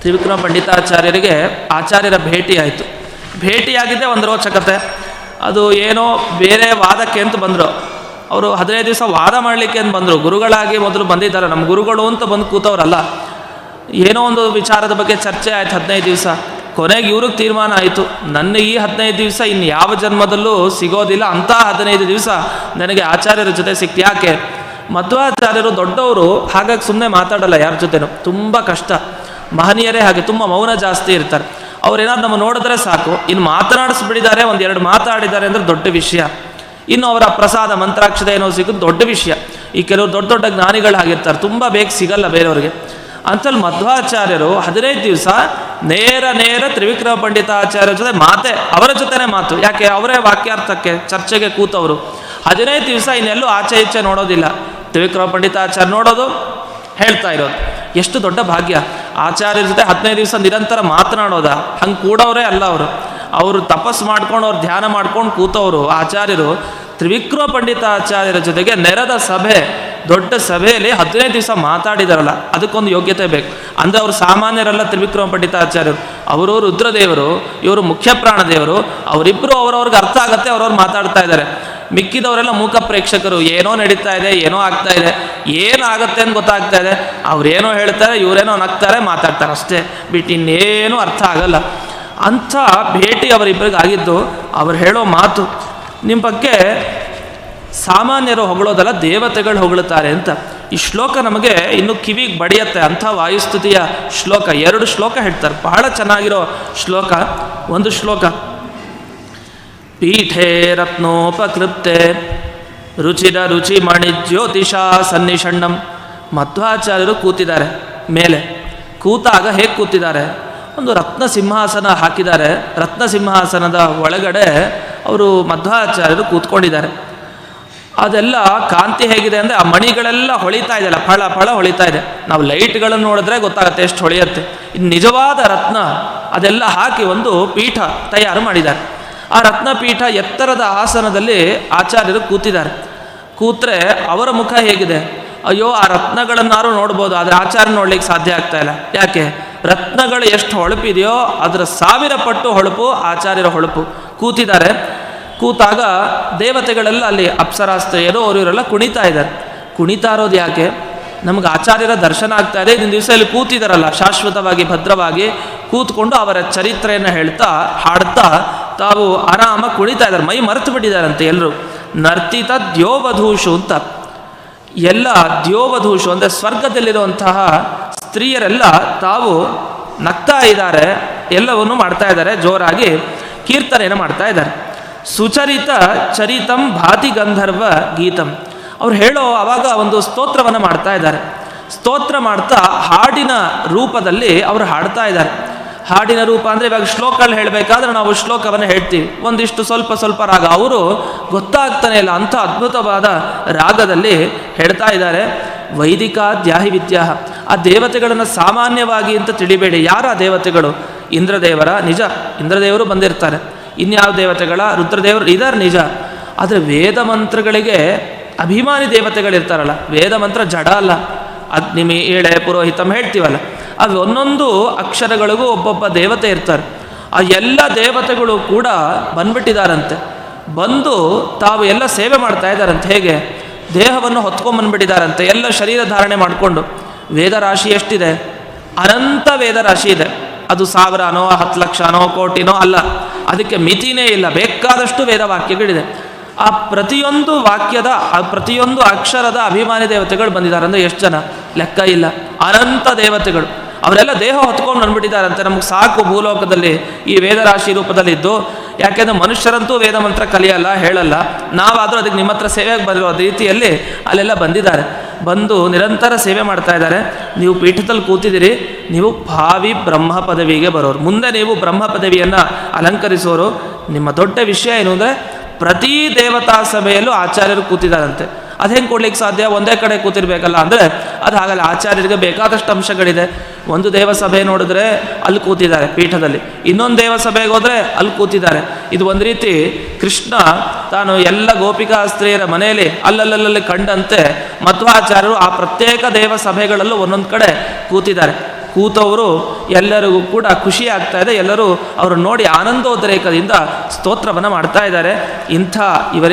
ತ್ರಿವಿಕ್ರಮ ಪಂಡಿತಾಚಾರ್ಯರಿಗೆ ಆಚಾರ್ಯರ ಭೇಟಿ ಆಯಿತು. ಭೇಟಿಯಾಗಿದ್ದೆ ಒಂದು ರೋಚಕತೆ. ಅದು ಏನೋ ಬೇರೆ ವಾದಕ್ಕೆ ಅಂತ ಬಂದರು. ಅವರು ಹದಿನೈದು ದಿವಸ ವಾದ ಮಾಡಲಿಕ್ಕೆ ಅಂತ ಬಂದರು. ಗುರುಗಳಾಗಿ ಮೊದಲು ಬಂದಿದ್ದಾರೆ. ನಮ್ಮ ಗುರುಗಳು ಅಂತ ಬಂದು ಕೂತವ್ರಲ್ಲ. ಏನೋ ಒಂದು ವಿಚಾರದ ಬಗ್ಗೆ ಚರ್ಚೆ ಆಯಿತು ಹದಿನೈದು ದಿವಸ. ಕೊನೆಗೆ ಇವ್ರಿಗೆ ತೀರ್ಮಾನ ಆಯಿತು. ನನ್ನ ಈ ಹದಿನೈದು ದಿವಸ ಇನ್ನು ಯಾವ ಜನ್ಮದಲ್ಲೂ ಸಿಗೋದಿಲ್ಲ. ಅಂಥ ಹದಿನೈದು ದಿವಸ ನನಗೆ ಆಚಾರ್ಯರ ಜೊತೆ ಸಿಕ್ತು. ಯಾಕೆ? ಮಧ್ವಾಚಾರ್ಯರು ದೊಡ್ಡವರು. ಹಾಗಾಗಿ ಸುಮ್ಮನೆ ಮಾತಾಡಲ್ಲ ಯಾರ ಜೊತೆನೂ. ತುಂಬ ಕಷ್ಟ. ಮಹನೀಯರೇ ಹಾಗೆ ತುಂಬ ಮೌನ ಜಾಸ್ತಿ ಇರ್ತಾರೆ. ಅವ್ರೇನಾದ್ರು ನಮ್ಮ ನೋಡಿದ್ರೆ ಸಾಕು. ಇನ್ನು ಮಾತನಾಡಿಸ್ಬಿಟ್ಟಿದ್ದಾರೆ ಒಂದೆರಡು ಮಾತಾಡಿದ್ದಾರೆ ಅಂದರೆ ದೊಡ್ಡ ವಿಷಯ. ಇನ್ನು ಅವರ ಪ್ರಸಾದ ಮಂತ್ರಾಕ್ಷತೆ ಏನೋ ಸಿಗೋದು ದೊಡ್ಡ ವಿಷಯ. ಈ ಕೆಲವರು ದೊಡ್ಡ ದೊಡ್ಡ ಜ್ಞಾನಿಗಳಾಗಿರ್ತಾರೆ ತುಂಬ ಬೇಗ ಸಿಗಲ್ಲ ಬೇರೆಯವ್ರಿಗೆ. ಅಂತಲ್ಲಿ ಮಧ್ವಾಚಾರ್ಯರು ಹದಿನೈದು ದಿವಸ ನೇರ ನೇರ ತ್ರಿವಿಕ್ರಮ ಪಂಡಿತಾಚಾರ್ಯರ ಜೊತೆ ಮಾತೆ, ಅವರ ಜೊತೆನೇ ಮಾತು. ಯಾಕೆ? ಅವರೇ ವಾಕ್ಯಾರ್ಥಕ್ಕೆ, ಚರ್ಚೆಗೆ ಕೂತವರು. ಹದಿನೈದು ದಿವಸ ಇನ್ನೆಲ್ಲೂ ಆಚೆ ಈಚೆ ನೋಡೋದಿಲ್ಲ. ತ್ರಿವಿಕ್ರಮ ಪಂಡಿತಾಚಾರ್ಯ ನೋಡೋದು, ಹೇಳ್ತಾ ಇರೋದು. ಎಷ್ಟು ದೊಡ್ಡ ಭಾಗ್ಯ. ಆಚಾರ್ಯರ ಜೊತೆ ಹದಿನೈದು ದಿವಸ ನಿರಂತರ ಮಾತನಾಡೋದ. ಹಂಗೆ ಕೂಡೋರೇ ಅಲ್ಲ ಅವರು. ಅವರು ತಪಸ್ ಮಾಡ್ಕೊಂಡು ಅವ್ರು ಧ್ಯಾನ ಮಾಡ್ಕೊಂಡು ಕೂತವರು ಆಚಾರ್ಯರು. ತ್ರಿವಿಕ್ರಮ ಪಂಡಿತಾಚಾರ್ಯರ ಜೊತೆಗೆ ನೆರೆದ ಸಭೆ, ದೊಡ್ಡ ಸಭೆಯಲ್ಲಿ ಹದಿನೈದು ದಿವಸ ಮಾತಾಡಿದಾರಲ್ಲ, ಅದಕ್ಕೊಂದು ಯೋಗ್ಯತೆ ಬೇಕು. ಅಂದರೆ ಅವರು ಸಾಮಾನ್ಯರಲ್ಲ ತ್ರಿವಿಕ್ರಮ ಪಂಡಿತ ಆಚಾರ್ಯರು. ಅವರು ರುದ್ರದೇವರು, ಇವರು ಮುಖ್ಯ ಪ್ರಾಣದೇವರು ಅವರಿಬ್ಬರು ಅವ್ರವ್ರಿಗೆ ಅರ್ಥ ಆಗತ್ತೆ, ಅವ್ರವ್ರು ಮಾತಾಡ್ತಾ ಇದ್ದಾರೆ ಮಿಕ್ಕಿದವರೆಲ್ಲ ಮೂಕ ಪ್ರೇಕ್ಷಕರು, ಏನೋ ನಡೀತಾ ಇದೆ, ಏನೋ ಆಗ್ತಾ ಇದೆ, ಏನಾಗುತ್ತೆ ಅಂತ ಗೊತ್ತಾಗ್ತಾ ಇದೆ. ಅವ್ರೇನೋ ಹೇಳ್ತಾರೆ, ಇವರೇನೋ ನಗ್ತಾರೆ, ಮಾತಾಡ್ತಾರೆ ಅಷ್ಟೇ. ಬಿಟ್ಟು ಇನ್ನೇನು ಅರ್ಥ ಆಗಲ್ಲ. ಅಂಥ ಭೇಟಿ ಅವರಿಬ್ಬರಿಗೆ ಆಗಿದ್ದು ಅವ್ರು ಹೇಳೋ ಮಾತು ನಿಮ್ಮ ಬಗ್ಗೆ ಸಾಮಾನ್ಯರು ಹೊಗಳೋದಲ್ಲ, ದೇವತೆಗಳು ಹೊಗಳುತ್ತಾರೆ ಅಂತ. ಈ ಶ್ಲೋಕ ನಮಗೆ ಇನ್ನು ಕಿವಿಗೆ ಬಡಿಯತ್ತೆ. ಅಂಥ ವಾಯುಸ್ತುತಿಯ ಶ್ಲೋಕ, ಎರಡು ಶ್ಲೋಕ ಹೇಳ್ತಾರೆ. ಬಹಳ ಚೆನ್ನಾಗಿರೋ ಶ್ಲೋಕ, ಒಂದು ಶ್ಲೋಕ. ಪೀಠೆ ರತ್ನೋಪಕೃಪ್ತೆ ರುಚಿರ ರುಚಿ ಮಣಿ ಜ್ಯೋತಿಷ ಸನ್ನಿಷಣ್ಣಂ. ಮಧ್ವಾಚಾರ್ಯರು ಕೂತಿದ್ದಾರೆ. ಮೇಲೆ ಕೂತಾಗ ಹೇಗೆ ಕೂತಿದ್ದಾರೆ? ಒಂದು ರತ್ನ ಸಿಂಹಾಸನ ಹಾಕಿದ್ದಾರೆ. ರತ್ನ ಸಿಂಹಾಸನದ ಒಳಗಡೆ ಅವರು ಮಧ್ವಾಚಾರ್ಯರು ಕೂತ್ಕೊಂಡಿದ್ದಾರೆ. ಅದೆಲ್ಲ ಕಾಂತಿ ಹೇಗಿದೆ ಅಂದರೆ ಆ ಮಣಿಗಳೆಲ್ಲ ಹೊಳಿತಾ ಇದೆಯಲ್ಲ ಫಳ ಫಳ ಹೊಳಿತಾ ಇದೆ. ನಾವು ಲೈಟ್ಗಳನ್ನು ನೋಡಿದ್ರೆ ಗೊತ್ತಾಗುತ್ತೆ ಎಷ್ಟು ಹೊಳೆಯುತ್ತೆ. ಇದು ನಿಜವಾದ ರತ್ನ ಅದೆಲ್ಲ ಹಾಕಿ ಒಂದು ಪೀಠ ತಯಾರು ಮಾಡಿದ್ದಾರೆ. ಆ ರತ್ನಪೀಠ ಎತ್ತರದ ಆಸನದಲ್ಲಿ ಆಚಾರ್ಯರು ಕೂತಿದ್ದಾರೆ. ಕೂತ್ರೆ ಅವರ ಮುಖ ಹೇಗಿದೆ? ಅಯ್ಯೋ, ಆ ರತ್ನಗಳನ್ನಾರು ನೋಡ್ಬೋದು, ಆದರೆ ಆಚಾರ್ಯ ನೋಡ್ಲಿಕ್ಕೆ ಸಾಧ್ಯ ಆಗ್ತಾ ಇಲ್ಲ. ಯಾಕೆ? ರತ್ನಗಳು ಎಷ್ಟು ಹೊಳಪಿದೆಯೋ ಅದರ ಸಾವಿರ ಪಟ್ಟು ಹೊಳಪು ಆಚಾರ್ಯರ ಹೊಳಪು. ಕೂತಿದ್ದಾರೆ. ಕೂತಾಗ ದೇವತೆಗಳೆಲ್ಲ ಅಲ್ಲಿ ಅಪ್ಸರಾಸ್ತೆಯರು ಅವರು ಇವರೆಲ್ಲ ಕುಣಿತಾ ಇದ್ದಾರೆ. ಕುಣಿತಾ ಇರೋದು ಯಾಕೆ? ನಮ್ಗೆ ಆಚಾರ್ಯರ ದರ್ಶನ ಆಗ್ತಾ ಇದೆ. ಇದನ್ನ ದಿವಸ ಇಲ್ಲಿ ಕೂತಿದಾರಲ್ಲ, ಶಾಶ್ವತವಾಗಿ, ಭದ್ರವಾಗಿ ಕೂತ್ಕೊಂಡು ಅವರ ಚರಿತ್ರೆಯನ್ನು ಹೇಳ್ತಾ ಹಾಡ್ತಾ ತಾವು ಆರಾಮ ಕುಣಿತಾ ಇದ್ದಾರೆ, ಮೈ ಮರೆತು ಬಿಟ್ಟಿದ್ದಾರಂತೆ ಎಲ್ಲರೂ ನರ್ತಿತ ದ್ಯೋವಧೂಷು ಅಂತ. ಎಲ್ಲ ದ್ಯೋವಧೂಷು ಅಂದರೆ ಸ್ವರ್ಗದಲ್ಲಿರುವಂತಹ ಸ್ತ್ರೀಯರೆಲ್ಲ ತಾವು ನಗ್ತಾ ಇದ್ದಾರೆ, ಎಲ್ಲವನ್ನು ಮಾಡ್ತಾ ಇದ್ದಾರೆ, ಜೋರಾಗಿ ಕೀರ್ತನೆಯನ್ನು ಮಾಡ್ತಾ ಇದ್ದಾರೆ. ಸುಚರಿತ ಚರಿತಂ ಭಾತಿ ಗಂಧರ್ವ ಗೀತಂ. ಅವ್ರು ಹೇಳೋ ಅವಾಗ ಒಂದು ಸ್ತೋತ್ರವನ್ನು ಮಾಡ್ತಾ ಇದ್ದಾರೆ. ಸ್ತೋತ್ರ ಮಾಡ್ತಾ ಹಾಡಿನ ರೂಪದಲ್ಲಿ ಅವರು ಹಾಡ್ತಾ ಇದ್ದಾರೆ. ಹಾಡಿನ ರೂಪ ಅಂದರೆ ಇವಾಗ ಶ್ಲೋಕಗಳು ಹೇಳಬೇಕಾದ್ರೆ ನಾವು ಶ್ಲೋಕವನ್ನು ಹೇಳ್ತೀವಿ. ಒಂದಿಷ್ಟು ಸ್ವಲ್ಪ ಸ್ವಲ್ಪ ರಾಗ. ಅವರು ಗೊತ್ತಾಗ್ತಾನೆ ಇಲ್ಲ. ಅಂಥ ಅದ್ಭುತವಾದ ರಾಗದಲ್ಲಿ ಹೇಳ್ತಾ ಇದ್ದಾರೆ. ವೈದಿಕ ದ್ಯಾಹಿ ವಿದ್ಯಾ ಆ ದೇವತೆಗಳನ್ನು ಸಾಮಾನ್ಯವಾಗಿ ಅಂತ ತಿಳಿಬೇಡಿ. ಯಾರ ದೇವತೆಗಳು? ಇಂದ್ರದೇವರ ನಿಜ. ಇಂದ್ರದೇವರು ಬಂದಿರ್ತಾರೆ. ಇನ್ಯಾವ ದೇವತೆಗಳ? ರುದ್ರದೇವರು ಇದಾರೆ ನಿಜ. ಆದರೆ ವೇದ ಮಂತ್ರಗಳಿಗೆ ಅಭಿಮಾನಿ ದೇವತೆಗಳಿರ್ತಾರಲ್ಲ. ವೇದ ಮಂತ್ರ ಜಡ ಅಲ್ಲ. ಅಗ್ನಿಮಿ ಏಳೆ ಪುರೋಹಿತಂ ಹೇಳ್ತೀವಲ್ಲ, ಅದು ಒಂದೊಂದು ಅಕ್ಷರಗಳಿಗೂ ಒಬ್ಬೊಬ್ಬ ದೇವತೆ ಇರ್ತಾರೆ. ಆ ಎಲ್ಲ ದೇವತೆಗಳು ಕೂಡ ಬಂದ್ಬಿಟ್ಟಿದಾರಂತೆ. ಬಂದು ತಾವು ಎಲ್ಲ ಸೇವೆ ಮಾಡ್ತಾ ಇದ್ದಾರಂತೆ ಹೇಗೆ? ದೇಹವನ್ನು ಹೊತ್ಕೊಂಬಂದ್ಬಿಟ್ಟಿದಾರಂತೆ ಎಲ್ಲ ಶರೀರ ಧಾರಣೆ ಮಾಡಿಕೊಂಡು. ವೇದರಾಶಿ ಎಷ್ಟಿದೆ? ಅನಂತ ವೇದ ರಾಶಿ ಇದೆ. ಅದು ಸಾವಿರನೋ, ಹತ್ತು ಲಕ್ಷನೋ, ಕೋಟಿನೋ ಅಲ್ಲ. ಅದಕ್ಕೆ ಮಿತಿನೇ ಇಲ್ಲ. ಬೇಕಾದಷ್ಟು ವೇದ ವಾಕ್ಯಗಳಿದೆ. ಆ ಪ್ರತಿಯೊಂದು ವಾಕ್ಯದ ಪ್ರತಿಯೊಂದು ಅಕ್ಷರದ ಅಭಿಮಾನಿ ದೇವತೆಗಳು ಬಂದಿದ್ದಾರೆ ಅಂದರೆ ಎಷ್ಟು ಜನ? ಲೆಕ್ಕ ಇಲ್ಲ. ಅನಂತ ದೇವತೆಗಳು. ಅವರೆಲ್ಲ ದೇಹ ಹೊತ್ಕೊಂಡು ಬಂದ್ಬಿಟ್ಟಿದ್ದಾರಂತೆ ನಮಗೆ ಸಾಕು ಭೂಲೋಕದಲ್ಲಿ ಈ ವೇದರಾಶಿ ರೂಪದಲ್ಲಿದ್ದು. ಯಾಕೆಂದರೆ ಮನುಷ್ಯರಂತೂ ವೇದ ಮಂತ್ರ ಕಲಿಯಲ್ಲ, ಹೇಳಲ್ಲ. ನಾವಾದರೂ ಅದಕ್ಕೆ ನಿಮ್ಮ ಹತ್ರ ಸೇವೆಗೆ ಬರೋ ರೀತಿಯಲ್ಲಿ ಅಲ್ಲೆಲ್ಲ ಬಂದಿದ್ದಾರೆ. ಬಂದು ನಿರಂತರ ಸೇವೆ ಮಾಡ್ತಾ ಇದ್ದಾರೆ. ನೀವು ಪೀಠದಲ್ಲಿ ಕೂತಿದ್ದೀರಿ, ನೀವು ಭಾವಿ ಬ್ರಹ್ಮ ಪದವಿಗೆ ಬರೋರು. ಮುಂದೆ ನೀವು ಬ್ರಹ್ಮ ಪದವಿಯನ್ನು ಅಲಂಕರಿಸೋರು. ನಿಮ್ಮ ದೊಡ್ಡ ವಿಷಯ ಏನು ಅಂದರೆ, ಪ್ರತಿ ದೇವತಾ ಸಭೆಯಲ್ಲೂ ಆಚಾರ್ಯರು ಕೂತಿದ್ದಾರಂತೆ. ಅದು ಹೆಂಗೆ ಕೊಡ್ಲಿಕ್ಕೆ ಸಾಧ್ಯ? ಒಂದೇ ಕಡೆ ಕೂತಿರ್ಬೇಕಲ್ಲ ಅಂದರೆ ಅದು ಹಾಗಲ್ಲ ಆಚಾರ್ಯರಿಗೆ ಬೇಕಾದಷ್ಟು ಅಂಶಗಳಿದೆ. ಒಂದು ದೇವಸಭೆ ನೋಡಿದ್ರೆ ಅಲ್ಲಿ ಕೂತಿದ್ದಾರೆ ಪೀಠದಲ್ಲಿ. ಇನ್ನೊಂದು ದೇವಸಭೆಗೆ ಹೋದರೆ ಅಲ್ಲಿ ಕೂತಿದ್ದಾರೆ. ಇದು ಒಂದು ರೀತಿ ಕೃಷ್ಣ ತಾನು ಎಲ್ಲ ಗೋಪಿಕಾ ಸ್ತ್ರೀಯರ ಮನೆಯಲ್ಲಿ ಅಲ್ಲಲ್ಲಲ್ಲಿ ಕಂಡಂತೆ ಮಧ್ವಾಚಾರ್ಯರು ಆ ಪ್ರತ್ಯೇಕ ದೇವಸಭೆಗಳಲ್ಲೂ ಒಂದೊಂದು ಕಡೆ ಕೂತಿದ್ದಾರೆ. ಕೂತವರು ಎಲ್ಲರಿಗೂ ಕೂಡ ಖುಷಿ ಆಗ್ತಾ ಇದೆ. ಎಲ್ಲರೂ ಅವರು ನೋಡಿ ಆನಂದೋದ್ರೇಕದಿಂದ ಸ್ತೋತ್ರವನ್ನು ಮಾಡ್ತಾ ಇದ್ದಾರೆ. ಇಂಥ ಇವರಿಗೆ